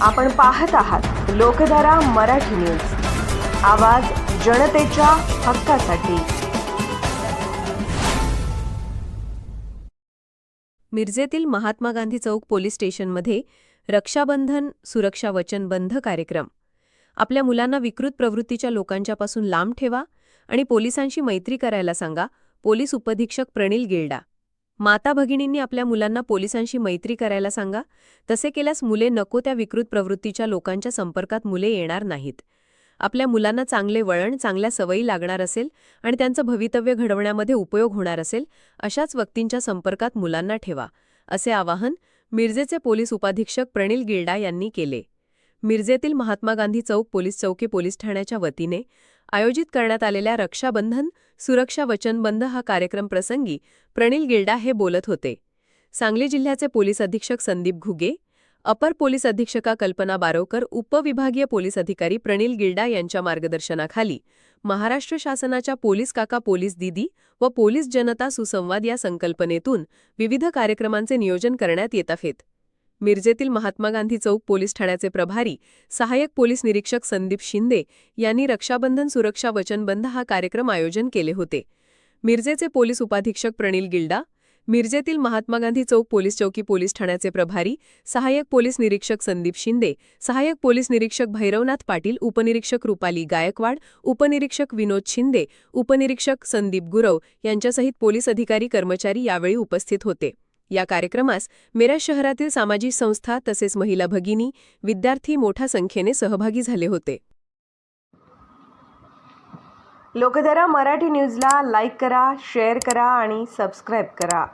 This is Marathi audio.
आपण पाहत आहात लोकधारा मराठी न्यूज. आवाज जनतेच्या हक्कासाठी. मिरजेतील महात्मा गांधी चौक पोलीस स्टेशनमध्ये रक्षाबंधन सुरक्षा वचनबंध कार्यक्रम. आपल्या मुलांना विकृत प्रवृत्तीच्या लोकांच्यापासून लांब ठेवा आणि पोलिसांशी मैत्री करायला सांगा पोलीस उपधीक्षक प्रणिल गिल्डा. माता भगिनींनी आपल्या मुलांना पोलिसांशी मैत्री करायला सांगा. तसे केल्यास मुले नको त्या विकृत प्रवृत्तीच्या लोकांच्या संपर्कात मुले येणार नाहीत. आपल्या मुलांना चांगले वळण चांगल्या सवयी लागणार असेल आणि त्यांचं भवितव्य घडवण्यामध्ये उपयोग होणार असेल अशाच व्यक्तींच्या संपर्कात मुलांना ठेवा असे आवाहन मिरजेचे पोलीस उपाधीक्षक प्रणिल गिल्डा यांनी केले. मिरजेतील महात्मा गांधी चौक पोलीस चौकी पोलीस ठाण्याच्या वतीने आयोजित करण्यात आलेल्या रक्षाबंधन सुरक्षा वचनबंध हा कार्यक्रम प्रसंगी प्रणिल गिल्डा हे बोलत होते. सांगली जिल्ह्याचे पोलीस अधीक्षक संदीप घुगे अपर पोलीस अधीक्षका कल्पना बारोकर उपविभागीय पोलीस अधिकारी प्रणिल गिल्डा यांच्या मार्गदर्शनाखाली महाराष्ट्र शासनाच्या पोलीस काका पोलीस दिदी व पोलीस जनता सुसंवाद या संकल्पनेतून विविध कार्यक्रमांचे नियोजन करण्यात येत आहेत. मिरजेतील महात्मा गांधी चौक पोलीस ठाण्याचे प्रभारी सहाय्यक पोलीस निरीक्षक संदीप शिंदे यांनी रक्षाबंधन सुरक्षा वचनबंध हा कार्यक्रम आयोजन केले होते. मिरजेचे पोलीस उपाधीक्षक प्रणिल गिल्डा मिरजेतील महात्मा गांधी चौक पोलीस चौकी पोलीस ठाण्याचे प्रभारी सहाय्यक पोलीस निरीक्षक संदीप शिंदे सहाय्यक पोलीस निरीक्षक भैरवनाथ पाटील उपनिरीक्षक रुपाली गायकवाड उपनिरीक्षक विनोद शिंदे उपनिरीक्षक संदीप गुरव यांच्यासहित पोलीस अधिकारी कर्मचारी यावेळी उपस्थित होते. या कार्यक्रमास मिरज शहरातील सामाजिक संस्था तसेच महिला भगिनी विद्यार्थी मोठ्या संख्येने सहभागी झाले होते. लोकधारा मराठी न्यूजला लाईक करा शेअर करा आणि सबस्क्राईब करा.